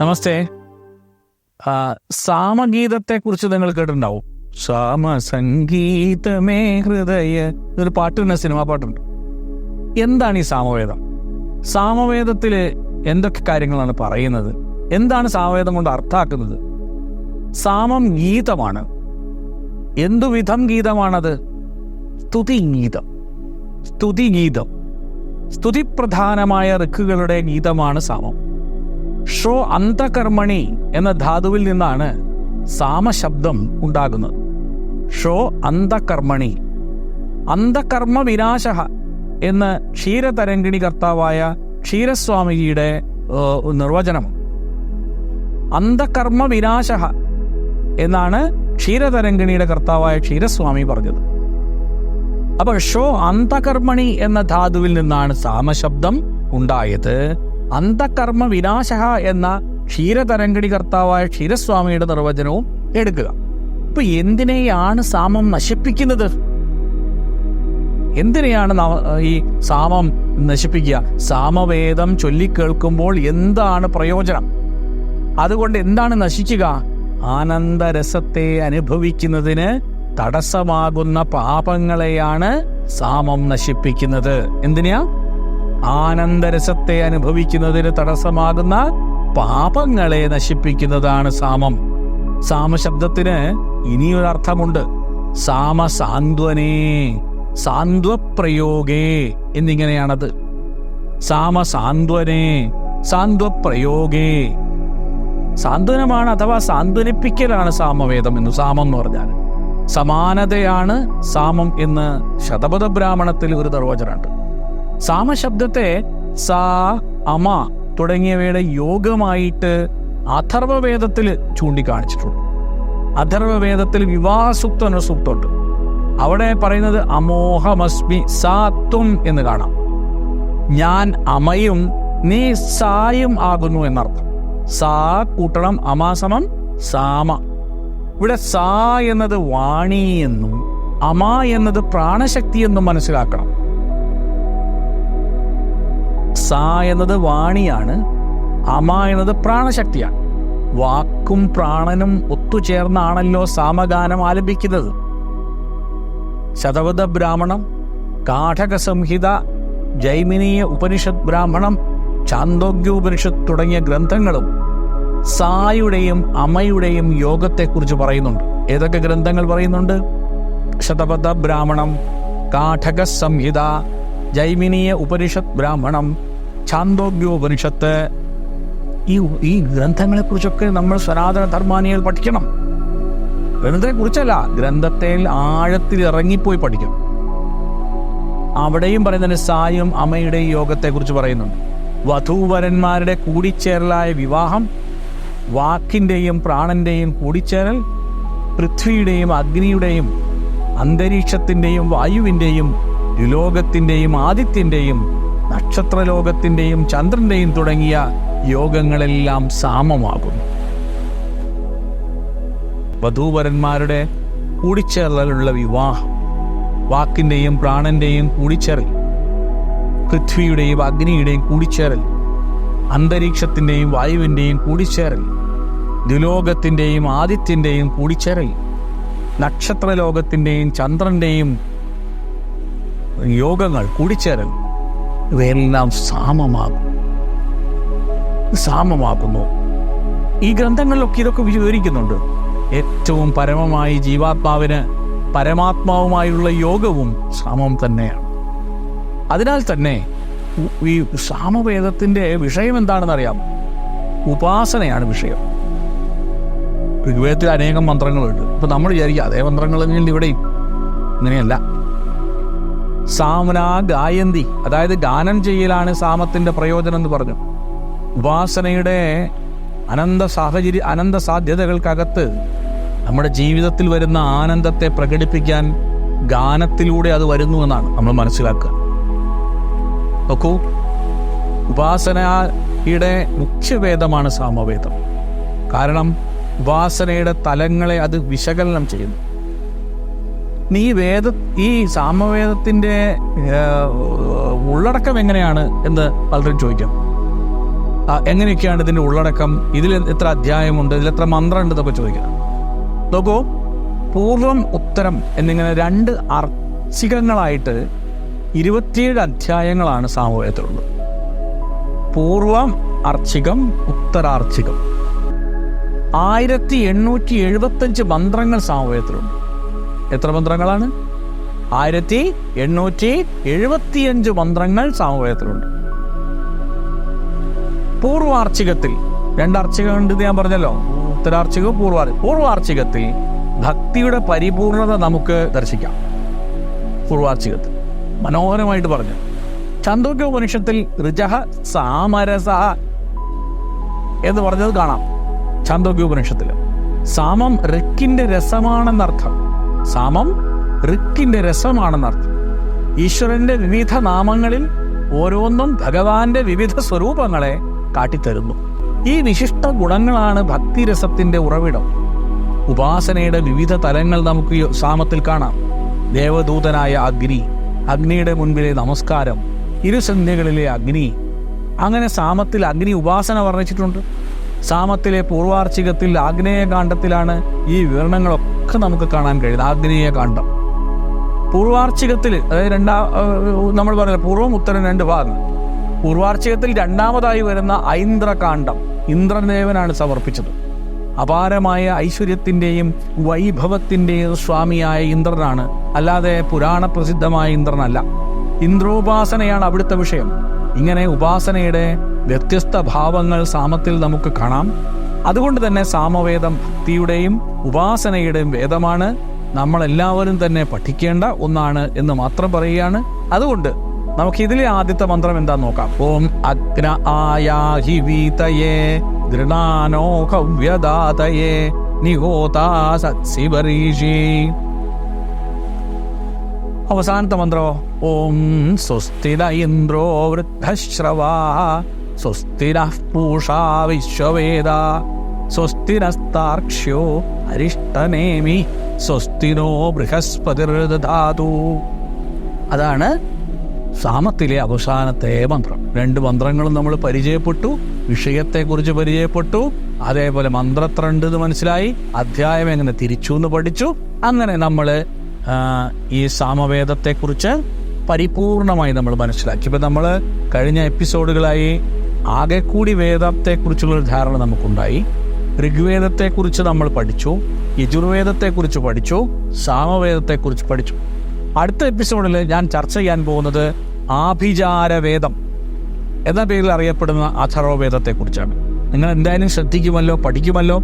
നമസ്തേ. സാമഗീതത്തെ കുറിച്ച് നിങ്ങൾ കേട്ടിട്ടുണ്ടാവും. സാമ സംഗീതമേ ഹൃദയ. ഇതൊരു പാട്ടുണ്ട് സിനിമാ പാട്ടുണ്ട്. എന്താണ് ഈ സാമവേദം? സാമവേദത്തിൽ എന്തൊക്കെ കാര്യങ്ങളാണ് പറയുന്നത്? എന്താണ് സാമവേദം കൊണ്ട് അർത്ഥാക്കുന്നത്? സാമം ഗീതമാണ്. എന്തുവിധം ഗീതമാണത്? സ്തുതി ഗീതം സ്തുതി ഗീതം സ്തുതിപ്രധാനമായ ഋക്കുകളുടെ ഗീതമാണ് സാമം. ഷോ അന്തകർമ്മണി എന്ന ധാതുവിൽ നിന്നാണ് സാമശബ്ദം ഉണ്ടാകുന്നത്. ഷോ അന്തകർമ്മണി അന്തകർമ്മ വിനാശ എന്ന് ക്ഷീരതരംഗിണി കർത്താവായ ക്ഷീരസ്വാമിജിയുടെ നിർവചനം. അന്തകർമ്മ വിനാശ എന്നാണ് ക്ഷീരതരംഗിണിയുടെ കർത്താവായ ക്ഷീരസ്വാമി പറഞ്ഞത്. അപ്പോൾ ഷോ അന്തകർമ്മണി എന്ന ധാതുവിൽ നിന്നാണ് സാമശബ്ദം ഉണ്ടായത്. അന്തകർമ്മ വിനാശ എന്ന ക്ഷീരതരംഗിണി കർത്താവായ ക്ഷീരസ്വാമിയുടെ നിർവചനവും എടുക്കുക. ഇപ്പൊ എന്തിനെയാണ് സാമം നശിപ്പിക്കുന്നത്? എന്തിനെയാണ് ഈ സാമം നശിപ്പിക്കുക? സാമവേദം ചൊല്ലിക്കേൾക്കുമ്പോൾ എന്താണ് പ്രയോജനം? അതുകൊണ്ട് എന്താണ് നശിക്കുക? ആനന്ദരസത്തെ അനുഭവിക്കുന്നതിന് തടസ്സമാകുന്ന പാപങ്ങളെയാണ് സാമം നശിപ്പിക്കുന്നത്. എന്തിനാ ആനന്ദരസത്തെ അനുഭവിക്കുന്നതിന് തടസ്സമാകുന്ന പാപങ്ങളെ നശിപ്പിക്കുന്നതാണ് സാമം. സാമശബ്ദത്തിന് ഇനിയൊരർത്ഥമുണ്ട്. സാമ സാന്ത്വനേ സാന്ത്വപ്രയോഗേ എന്നിങ്ങനെയാണത്. സാമ സാന്ത്വനേ സാന്ത്വപ്രയോഗേ. സാന്ത്വനമാണ് അഥവാ സാന്ത്വനിപ്പിക്കലാണ് സാമവേദം എന്ന് സാമം എന്ന് പറഞ്ഞാൽ സമാനതയാണ് സാമം എന്ന് ശതപഥ ബ്രാഹ്മണത്തിൽ ഒരു നിർവചനമുണ്ട്. സാമശബ്ദത്തെ സാ അമ തുടങ്ങിയവയുടെ യോഗമായിട്ട് അഥർവവേദത്തിൽ ചൂണ്ടിക്കാണിച്ചിട്ടുണ്ട്. അഥർവവേദത്തിൽ വിവാസുക്ത സൂക്തമുണ്ട് അവിടെ പറയുന്നത് അമോഹമസ്മി സാത്വം എന്ന് കാണാം. ഞാൻ അമയും നീ സായും ആകുന്നു എന്നർത്ഥം. സാ കൂട്ടണം അമാസമം സാമ. ഇവിടെ സാ എന്നത് വാണി എന്നും അമ എന്നത് പ്രാണശക്തി എന്നും മനസ്സിലാക്കണം. സാ എന്നത് വാണിയാണ് അമ എന്നത് പ്രാണശക്തിയാണ്. വാക്കും പ്രാണനും ഒത്തുചേർന്നാണല്ലോ സാമഗാനം ആലപിക്കുന്നത്. ശതവത ബ്രാഹ്മണം കാഠക സംഹിത ജൈമിനീയ ഉപനിഷത്ത് ബ്രാഹ്മണം ചാന്തോഗ്യോപനിഷത്ത് തുടങ്ങിയ ഗ്രന്ഥങ്ങളും സായുടെയും അമ്മയുടെയും യോഗത്തെക്കുറിച്ച് പറയുന്നുണ്ട്. ഏതൊക്കെ ഗ്രന്ഥങ്ങൾ പറയുന്നുണ്ട്? ശതപഥ ബ്രാഹ്മണം കാഠക സംഹിത ജൈമിനീയ ഉപനിഷത്ത് ബ്രാഹ്മണം ഛാന്തോഗ്യോപനിഷത്ത് ഈ ഈ ഗ്രന്ഥങ്ങളെ കുറിച്ചൊക്കെ നമ്മൾ സനാതന ധർമാനികൾ പഠിക്കണം. ഗ്രന്ഥത്തെ കുറിച്ചല്ല ഗ്രന്ഥത്തിൽ ആഴത്തിൽ ഇറങ്ങിപ്പോയി പഠിക്കണം അവിടെയും പറയുന്നതിന് സായും അമ്മയുടെയും യോഗത്തെക്കുറിച്ച് പറയുന്നുണ്ട്. വധൂവരന്മാരുടെ കൂടിച്ചേരലായ വിവാഹം വാക്കിന്റെയും പ്രാണന്റെയും കൂടിച്ചേരൽ പൃഥ്വിയുടെയും അഗ്നിയുടെയും അന്തരീക്ഷത്തിന്റെയും വായുവിന്റെയും യുലോകത്തിന്റെയും ആദിത്യന്റെയും നക്ഷത്രലോകത്തിന്റെയും ചന്ദ്രന്റെയും തുടങ്ങിയ യോഗങ്ങളെല്ലാം സാമമാകുന്നു. വധൂവരന്മാരുടെ കൂടിച്ചേർലുള്ള വിവാഹം വാക്കിന്റെയും പ്രാണന്റെയും കൂടിച്ചേറൽ പൃഥ്വിയുടെയും അഗ്നിയുടെയും കൂടിച്ചേറൽ അന്തരീക്ഷത്തിന്റെയും വായുവിന്റെയും കൂടിച്ചേറൽ ദുലോകത്തിന്റെയും ആദിത്യന്റെയും കൂടിച്ചേരൽ നക്ഷത്രലോകത്തിന്റെയും ചന്ദ്രന്റെയും യോഗങ്ങൾ കൂടിച്ചേരൽ. ഇവയെല്ലാം സാമമാകും. സാമമാകുന്നു. ഈ ഗ്രന്ഥങ്ങളിലൊക്കെ ഇതൊക്കെ വിവരിക്കുന്നുണ്ട് ഏറ്റവും പരമമായി ജീവാത്മാവിന് പരമാത്മാവുമായുള്ള യോഗവും സാമം തന്നെയാണ്. അതിനാൽ തന്നെ ഈ സാമവേദത്തിന്റെ വിഷയം എന്താണെന്ന് അറിയാം ഉപാസനയാണ് വിഷയം. ഋഗ്വേദത്തിൽ അനേകം മന്ത്രങ്ങളുണ്ട്. ഇപ്പം നമ്മൾ വിചാരിക്കുക അതേ മന്ത്രങ്ങളെങ്കിലും ഇവിടെയും. ഇങ്ങനെയല്ല. സാമന ഗായന്തി. അതായത് ഗാനം ചെയ്യലാണ് സാമത്തിന്റെ പ്രയോജനം എന്ന് പറഞ്ഞു. ഉപാസനയുടെ അനന്ത സാഹചര്യ അനന്ത സാധ്യതകൾക്കകത്ത് നമ്മുടെ ജീവിതത്തിൽ വരുന്ന ആനന്ദത്തെ പ്രകടിപ്പിക്കാൻ ഗാനത്തിലൂടെ അത് വരുന്നു എന്നാണ് നമ്മൾ മനസ്സിലാക്കുക. നോക്കൂ ഉപാസനയുടെ മുഖ്യവേദമാണ് സാമവേദം. കാരണം ഉപാസനയുടെ തലങ്ങളെ അത് വിശകലനം ചെയ്യുന്നു. നീ വേദ ഈ സാമവേദത്തിന്റെ ഉള്ളടക്കം എങ്ങനെയാണ് എന്ന് പലരും ചോദിക്കാം. എങ്ങനെയൊക്കെയാണ് ഇതിന്റെ ഉള്ളടക്കം? ഇതിൽ എത്ര അധ്യായമുണ്ട്? ഇതിൽ എത്ര മന്ത്രമുണ്ട് എന്നൊക്കെ ചോദിക്കാം. നോക്കൂ പൂർവം ഉത്തരം എന്നിങ്ങനെ രണ്ട് അർച്ചികങ്ങളായിട്ട് ഇരുപത്തിയേഴ് അധ്യായങ്ങളാണ് സാമവേദത്തിലുള്ളത്. പൂർവം അർച്ചികം ഉത്തരാർച്ചികം. ആയിരത്തി എണ്ണൂറ്റി എഴുപത്തഞ്ച് മന്ത്രങ്ങൾ സാമൂഹ്യത്തിലുണ്ട് എത്ര മന്ത്രങ്ങളാണ്? ആയിരത്തി എണ്ണൂറ്റി എഴുപത്തിയഞ്ച് മന്ത്രങ്ങൾ സാമവേദത്തിലുണ്ട്. പൂർവാർച്ചികത്തിൽ രണ്ടാർച്ചിക ഉണ്ടെന്ന് ഞാൻ പറഞ്ഞല്ലോ. ഉത്തരാർച്ചികവും പൂർവാർ പൂർവാർച്ചികത്തിൽ ഭക്തിയുടെ പരിപൂർണത നമുക്ക് ദർശിക്കാം. പൂർവാർച്ചികത്തിൽ. മനോഹരമായിട്ട് പറഞ്ഞു. ചന്ദ്രോക്യ ഉപനിഷത്തിൽ ഋജഹ സാമരസ എന്ന് പറഞ്ഞത് കാണാം. ചാന്തോക്യ ഉപനിഷത്തിൽ സാമം ഋക്കിന്റെ രസമാണെന്നർത്ഥം. സാമം ഋക്കിന്റെ രസമാണെന്നർത്ഥം. ഈശ്വരന്റെ വിവിധ നാമങ്ങളിൽ ഓരോന്നും ഭഗവാന്റെ വിവിധ സ്വരൂപങ്ങളെ കാട്ടിത്തരുന്നു. ഈ വിശിഷ്ട ഗുണങ്ങളാണ് ഭക്തിരസത്തിന്റെ ഉറവിടം. ഉപാസനയുടെ വിവിധ തലങ്ങൾ നമുക്ക് സാമത്തിൽ കാണാം. ദേവദൂതനായ അഗ്നി അഗ്നിയുടെ മുൻപിലെ നമസ്കാരം ഇരുസന്ധ്യകളിലെ അഗ്നി. അങ്ങനെ സാമത്തിൽ അഗ്നി ഉപാസന വർണിച്ചിട്ടുണ്ട്. സാമത്തിലെ പൂർവാർച്ചികത്തിൽ ആഗ്നേയകാന്ഡത്തിലാണ് ഈ വിവരണങ്ങളൊക്കെ. നമുക്ക് കാണാൻ കഴിയുന്നത് ആഗ്നേയകാന്ഡം പൂർവാർച്ചികത്തിൽ അതായത് രണ്ടാ നമ്മൾ പറഞ്ഞ പൂർവം ഉത്തരം രണ്ട് ഭാഗം പൂർവാർച്ചികത്തിൽ രണ്ടാമതായി വരുന്ന ഐന്ദ്രകാന്ഡം ഇന്ദ്രദേവനാണ് സമർപ്പിച്ചത്. അപാരമായ ഐശ്വര്യത്തിന്റെയും വൈഭവത്തിന്റെയും സ്വാമിയായ ഇന്ദ്രനാണ്. അല്ലാതെ പുരാണ പ്രസിദ്ധമായ ഇന്ദ്രനല്ല. ഇന്ദ്രോപാസനയാണ് അവിടുത്തെ വിഷയം. ഇങ്ങനെ ഉപാസനയുടെ വ്യത്യസ്ത ഭാവങ്ങൾ സാമത്തിൽ നമുക്ക് കാണാം. അതുകൊണ്ട് തന്നെ സാമവേദം ഭക്തിയുടെയും ഉപാസനയുടെയും വേദമാണ്. നമ്മളെല്ലാവരും തന്നെ പഠിക്കേണ്ട ഒന്നാണ് എന്ന് മാത്രം പറയുകയാണ്. അതുകൊണ്ട് നമുക്ക് ഇതിലെ ആദ്യത്തെ മന്ത്രം എന്താ നോക്കാം. ഓം അഗ്ന ആയാഹി വീതയേ ദൃണാനോ കവ്യദാതയേ നിഹോതാ സത്സിവരീഷി അവസാനത്തെ മന്ത്രോ ഓം സ്വസ്തിര ഇന്ദ്രോ വൃദ്ധശ്രവാ. സ്വസ്തിര പൂഷാ വിശ്വവേദ. സ്വസ്തിരസ്താർക്ഷ്യോ അരിഷ്ടനേമി. സ്വസ്തിനോ ബൃഹസ്പതിർദാതു അതാണ് സാമത്തിലെ അവസാനത്തെ മന്ത്രം. രണ്ട് മന്ത്രങ്ങളും നമ്മൾ പരിചയപ്പെട്ടു വിഷയത്തെക്കുറിച്ച് പരിചയപ്പെട്ടു അതേപോലെ മന്ത്രത്രണ്ട് എന്ന് മനസ്സിലായി അധ്യായം എങ്ങനെ തിരിച്ചു എന്ന് പഠിച്ചു. അങ്ങനെ നമ്മൾ ഈ സാമവേദത്തെക്കുറിച്ച് പരിപൂർണമായി നമ്മൾ മനസ്സിലാക്കി. ഇപ്പം നമ്മൾ കഴിഞ്ഞ എപ്പിസോഡുകളായി ആകെ കൂടി വേദത്തെക്കുറിച്ചുള്ളൊരു ധാരണ നമുക്കുണ്ടായി. ഋഗ്വേദത്തെക്കുറിച്ച് നമ്മൾ പഠിച്ചു. യജുർവേദത്തെക്കുറിച്ച് പഠിച്ചു. സാമവേദത്തെക്കുറിച്ച് പഠിച്ചു. അടുത്ത എപ്പിസോഡിൽ ഞാൻ ചർച്ച ചെയ്യാൻ പോകുന്നത് ആഭിചാരവേദം എന്ന പേരിൽ അറിയപ്പെടുന്ന അഥർവവേദത്തെക്കുറിച്ചാണ്. നിങ്ങൾ എന്തായാലും ശ്രദ്ധിക്കുമല്ലോ പഠിക്കുമല്ലോ.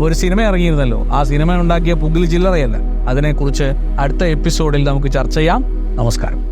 ഒരു സിനിമ ഇറങ്ങിയിരുന്നല്ലോ. ആ സിനിമ ഉണ്ടാക്കിയ പുകിൽ ചില്ലറയല്ല. അതിനെക്കുറിച്ച് അടുത്ത എപ്പിസോഡിൽ നമുക്ക് ചർച്ച ചെയ്യാം. നമസ്കാരം.